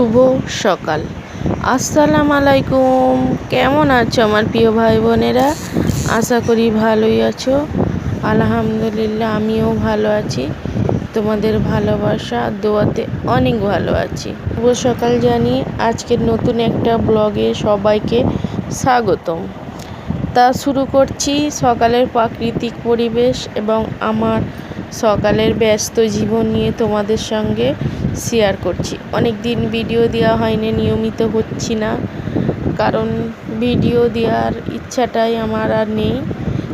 শুভ সকাল। আসসালাম আলাইকুম। কেমন আছো আমার প্রিয় ভাই বোনেরা? আশা করি ভালোই আছো। আলহামদুলিল্লাহ, আমিও ভালো আছি। তোমাদের ভালোবাসা, দোয়াতে অনেক ভালো আছি। শুভ সকাল জানি আজকের নতুন একটা ব্লগে সবাইকে স্বাগতম। তা শুরু করছি সকালের প্রাকৃতিক পরিবেশ এবং আমার সকালের ব্যস্ত জীবন নিয়ে তোমাদের সঙ্গে। শেয়ার করছি। অনেক দিন ভিডিও দেওয়া হয়নি, নিয়মিত হচ্ছি না। কারণ ভিডিও দেওয়ার ইচ্ছাটাই আমার আর নেই।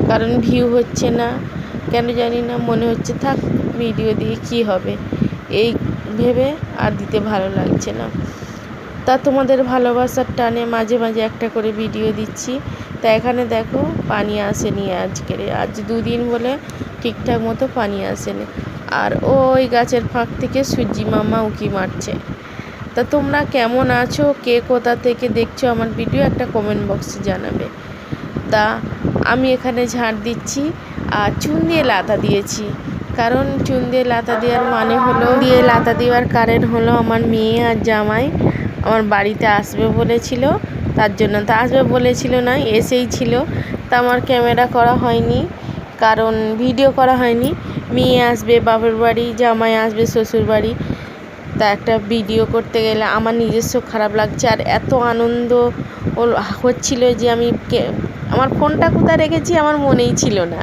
কারণ ভিউ হচ্ছে না। কেন জানি না, মনে হচ্ছে থাক ভিডিও দিয়ে কী হবে? এই ভেবে আর দিতে ভালো লাগছে না। তা তোমাদের ভালোবাসার টানে মাঝে মাঝে একটা করে ভিডিও দিচ্ছি। তা এখানে দেখো, পানি আসেনি আজকের। আজ দুদিন বলে ঠিকঠাক মতো পানি আসেনি। আর ওই গাছের ফাঁক থেকে সূর্যি মামা উঁকি মারছে। তা তোমরা কেমন আছো? কে কোথা থেকে দেখছ আমার ভিডিও একটা কমেন্ট বক্সে জানাবে। তা আমি এখানে ঝাড় দিচ্ছি আর চুন দিয়ে লাতা দিয়েছি। কারণ চুন দিয়ে লাতা দেওয়ার মানে হলো দিয়ে লাতা দেওয়ার কারণ হলো আমার মেয়ে আর জামাই আমার বাড়িতে আসবে বলেছিল, তার জন্য। তা আসবে বলেছিল না, এসেই ছিল। তা আমার ক্যামেরা করা হয়নি, কারণ ভিডিও করা হয়নি। মেয়ে আসবে, বাপের বাড়ি, জামাই আসবে, শ্বশুর বাড়ি। তা একটা ভিডিও করতে গেলে আমার নিজস্ব খারাপ লাগছে আর এত আনন্দ হচ্ছিল যে আমি আমার ফোনটা কোথায় রেখেছি আমার মনেই ছিল না।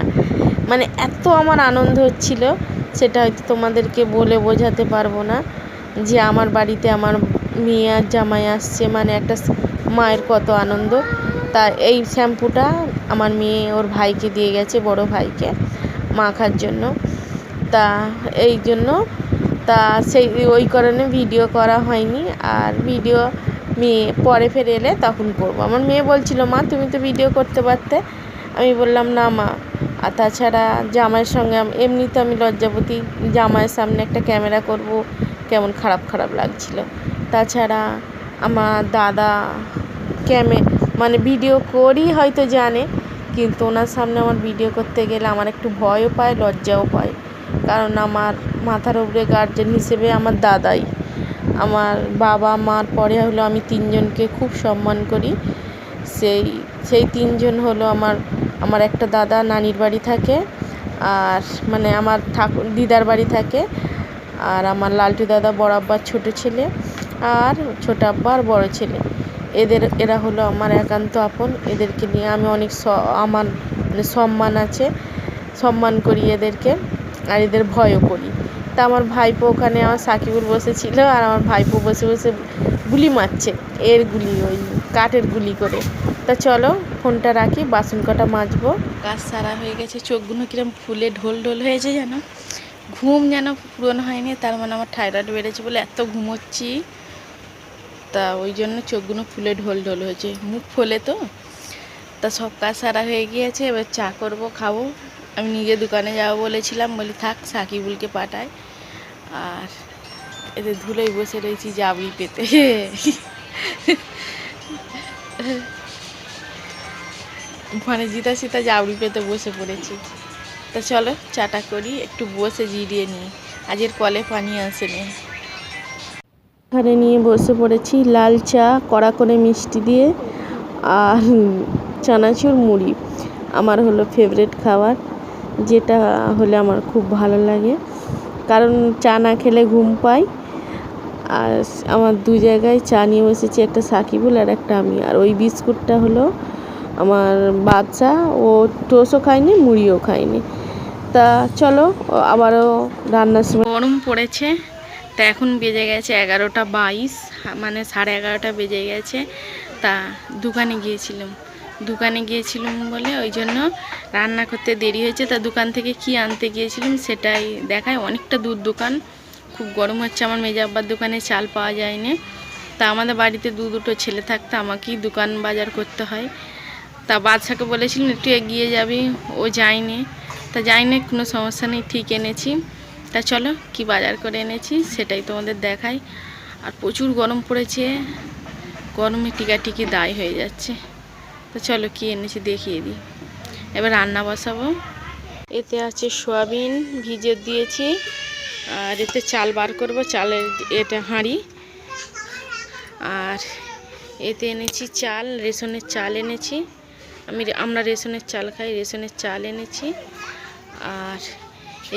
মানে এত আমার আনন্দ হচ্ছিল, সেটা হয়তো তোমাদেরকে বলে বোঝাতে পারব না যে আমার বাড়িতে আমার মেয়ে আর জামাই আসছে। মানে একটা মায়ের কত আনন্দ। তা এই শ্যাম্পুটা আমার মেয়ে ওর ভাইকে দিয়ে গেছে, বড় ভাইকে, মাখার জন্য। তা, এই জন্য তা সেই, ওই কারণে ভিডিও করা হয়নি। আর ভিডিও মেয়ে পরে ফেরে এলে তখন করব। আমার মেয়ে বলছিল, মা, তুমি তো ভিডিও করতে পারতে। আমি বললাম, না মা। আর তাছাড়া জামাইয়ের সঙ্গে এমনি তো আমি লজ্জাপতি জামাইয়ের সামনে একটা ক্যামেরা করব, কেমন খারাপ খারাপ লাগছিল। তাছাড়া আমার দাদা ক্যামে মানে ভিডিও করি হয়তো জানে, কিন্তু ওনার সামনে আমার ভিডিও করতে গেলে আমার একটু ভয়ও পায়, লজ্জাও পায়। কারণ আমার মাথার উপরে গার্জেন হিসেবে আমার দাদাই। আমার বাবা, মার পরে হলো আমি তিনজনকে খুব সম্মান করি। সেই সেই তিনজন হলো আমার আমার একটা দাদা, নানির বাড়ি থাকে। আর মানে আমার ঠাকুর, দিদার বাড়ি থাকে। আর আমার লালটু দাদা বড় আব্বার ছোটো ছেলে আর ছোটো আব্বা আর বড়ো ছেলে। এদের, এরা হলো আমার একান্ত আপন। এদেরকে নিয়ে আমি অনেক স, আমার মানে সম্মান আছে। সম্মান করি এদেরকে। আর এদের ভয়ও করি। তা আমার ভাইপো ওখানে আমার সাকিবুল বসেছিল আর আমার ভাইপো বসে বসে গুলি মারছে, এর গুলি, ওই কাঠের গুলি করে। তা চলো, ফোনটা রাখি, বাসন কটা মাজবো। কাজ সারা হয়ে গেছে, চোখগুলো কিরম ফুলে ঢোল ঢোল হয়েছে যেন। ঘুম যেন পূরণ হয়নি, তার মানে আমার থাইরয়েড বেড়েছে বলে এত ঘুমোচ্ছি। তা ওই জন্য চোখগুলো ফুলে ঢোল ঢোল হয়েছে, মুখ ফোলে তো। তা সব কাজ সারা হয়ে গিয়েছে, এবার চা করব, খাব। আমি নিজে দোকানে যাব বলেছিলাম, বলি থাক, সাকিবুলকে পাঠায় আর এতে ধুলোই বসে রয়েছি জাবড়ি পেতে। মানে জিতা সিতা জাবড়ি পেতে বসে পড়েছি। তা চলো, চাটা করি, একটু বসে জিরিয়ে নিই। আজের কলে পানি আসেনি এখানে নিয়ে বসে পড়েছি লাল চা, কড়া করে মিষ্টি দিয়ে, আর চানাচুর মুড়ি। আমার হলো ফেভারেট খাবার। যেটা হলে আমার খুব ভালো লাগে। কারণ চা না খেলে ঘুম পাই। আর আমার দু জায়গায় চা নিয়ে বসেছি একটা সাকিবুল আর একটা আমি। আর ওই বিস্কুটটা হলো আমার বাচ্চা, ও টোসও খায়নি, মুড়িও খায়নি। তা চলো, আবারও রান্নার সময় গরম পড়েছে, তা এখন বেজে গেছে এগারোটা বাইশ মানে সাড়ে এগারোটা বেজে গেছে। তা দোকানে গিয়েছিলাম। দোকানে গিয়েছিলাম বলে, ওই জন্য রান্না করতে দেরি হয়েছে। তা দোকান থেকে কি আনতে গিয়েছিলাম সেটাই দেখায়। অনেকটা দূর দোকান, খুব গরম হচ্ছে আমার, মেজা আব্বার দোকানে চাল পাওয়া যায়নি। তা আমাদের বাড়িতে দু দুটো ছেলে থাকতে, আমাকেই দোকান বাজার করতে হয়। তা বাদশাকে বলেছিলাম, একটু এগিয়ে যাবি। ও যায়নি। তা যায়নি, কোনো সমস্যা নেই, ঠিক এনেছি। তা চলো, কি বাজার করে এনেছি সেটাই তোমাদের দেখাই। আর প্রচুর গরম পড়েছে, গরমে টিকাটিকি দায় হয়ে যাচ্ছে। তো চলো কি এনেছি দেখিয়ে দিই। এবার রান্না বসাবো। এতে আছে সোয়াবিন ভিজে দিয়েছি। আর এতে চাল বার করব, চালের এটা হাঁড়ি। আর এতে এনেছি চাল, রেশনের চাল এনেছি। আমি আমরা রেশনের চাল খাই, রেশনের চাল এনেছি। আর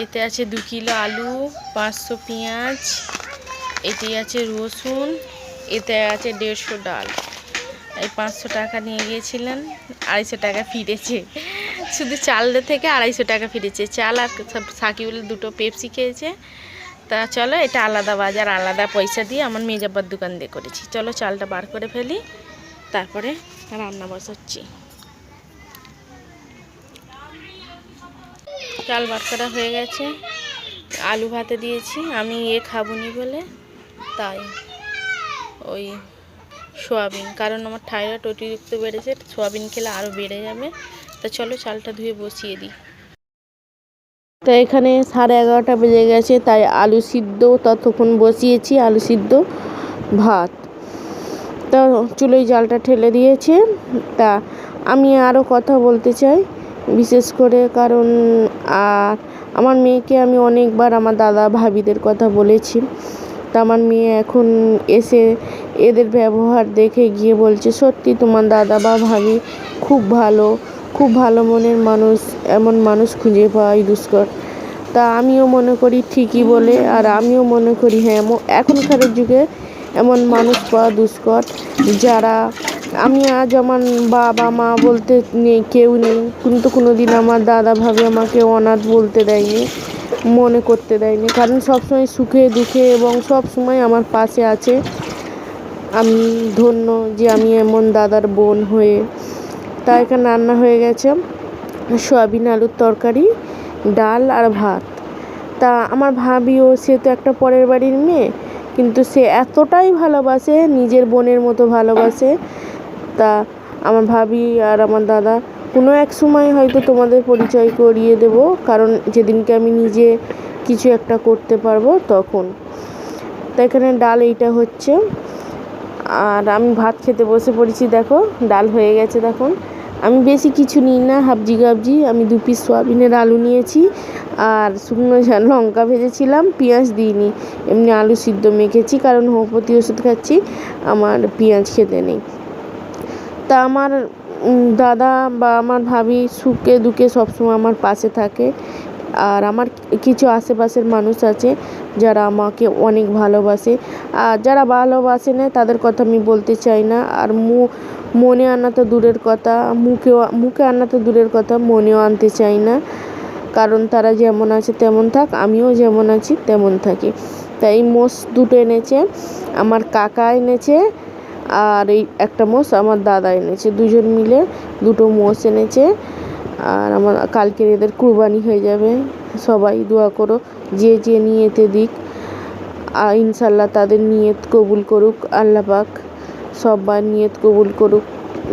এতে আছে দু কিলো আলু, পাঁচশো পেঁয়াজ। এতে আছে রসুন, এতে আছে দেড়শো ডাল। এই পাঁচশো টাকা নিয়ে গিয়েছিলেন, আড়াইশো টাকা ফিরেছে। শুধু চালটা থেকে আড়াইশো টাকা ফিরেছে। চাল আর সাকিবুল দুটো পেপসি খেয়েছে। তা চলো, এটা আলাদা বাজার, আলাদা পয়সা দিয়ে আমার মেজাব্বার দোকান দিয়ে করেছি। চলো চালটা বার করে ফেলি, তারপরে রান্না বসাচ্ছি। চাল বার করা হয়ে গেছে। আলু ভাতে দিয়েছি, আমি এ খাবনি বলে, তাই। ওই সোয়াবিন, কারণ আমার থাইরয়েড অতিরিক্ত বেড়েছে, সোয়াবিন খেলে আরও বেড়ে যাবে। তো চলো চালটা ধুয়ে বসিয়ে দিই। তো এখানে সাড়ে এগারোটা বেজে গেছে, তাই আলু সিদ্ধ ততক্ষণ বসিয়েছি, আলু সিদ্ধ ভাত। তা চুলোয় জালটা ঠেলে দিয়েছে। তা আমি আরও কথা বলতে চাই, বিশেষ করে কারণ আর আমার মেয়েকে আমি অনেকবার আমার দাদা ভাবিদের কথা বলেছি। তা আমার মেয়ে এখন এসে এদের ব্যবহার দেখে গিয়ে বলছে, সত্যি তোমার দাদা বা ভাবি খুব ভালো খুব ভালো মনের মানুষ, এমন মানুষ খুঁজে পাওয়াই দুষ্কর। তা আমিও মনে করি ঠিকই বলে, আর আমিও মনে করি হ্যাঁ এখনকার যুগে এমন মানুষ পাওয়া দুষ্কর, যারা আমি আজ আমার বাবা, মা বলতে নেই, কেউ নেই, কিন্তু কোনো দিন আমার দাদা ভাবে আমাকে অনাথ বলতে দেয়নি। মনে করতে দেয়নি। কারণ সবসময় সুখে, দুঃখে এবং সব সময় আমার পাশে আছে। আমি ধন্য যে আমি এমন দাদার বোন হয়ে। তা এখানে রান্না হয়ে গেছে সয়াবিন আলুর তরকারি, ডাল আর ভাত। তা আমার ভাবিও সে তো একটা পরের বাড়ির মেয়ে, কিন্তু সে এতটাই ভালোবাসে, নিজের বোনের মতো ভালোবাসে। তা আমার ভাবি আর আমার দাদা কোনো এক সময় হয়তো তোমাদের পরিচয় করিয়ে দেব, কারণ যেদিনকে আমি নিজে কিছু একটা করতে পারব তখন। তো এখানে ডাল এইটা হচ্ছে। আর আমি ভাত খেতে বসে পড়েছি, দেখো, ডাল হয়ে গেছে দেখুন। আমি বেশি কিছু নিই না, হাবজি গাবজি। আমি দু পিস সোয়াবিনের আলু নিয়েছি, আর শুকনো লঙ্কা ভেজেছিলাম, পেঁয়াজ দিইনি। এমনি আলু সিদ্ধ মেখেছি, কারণ হোমিওপ্যাথি ওষুধ খাচ্ছি, আমার পেঁয়াজ খেতে নেই। তা আমার দাদা বা আমার ভাবি সুখে দুঃখে সবসময় আমার পাশে থাকে। আর আমার কিছু আশেপাশের মানুষ আছে যারা আমাকে অনেক ভালোবাসে। আর যারা ভালোবাসে না, তাদের কথা আমি বলতে চাই না। আর মু, মনে আনা তো দূরের কথা, মুখেও, মুখে আনা তো দূরের কথা, মনেও আনতে চাই না। কারণ তারা যেমন আছে তেমন থাক, আমিও যেমন আছি তেমন থাকি। তাই মোষ দুটো এনেছে, আমার কাকা এনেছে আর এই একটা মোষ আমার দাদা এনেছে। দুজন মিলে দুটো মোষ এনেছে। আর আমার কালকের এদের কুরবানি হয়ে যাবে। সবাই দোয়া করো, যে যে নিয়েতে দিক আর ইনশাল্লাহ তাদের নিয়ত কবুল করুক, আল্লাহ পাক সবার নিয়ত কবুল করুক,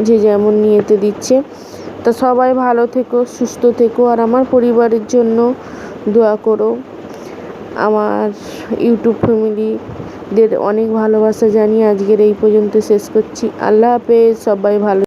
যে যেমন নিয়েতে দিচ্ছে। তা সবাই ভালো থেকো, সুস্থ থেকো, আর আমার পরিবারের জন্য দোয়া করো। আমার ইউটিউব ফ্যামিলিদের অনেক ভালোবাসা জানিয়ে আজকের এই পর্যন্ত শেষ করছি। আল্লাহ হাফেজ, সবাই ভালো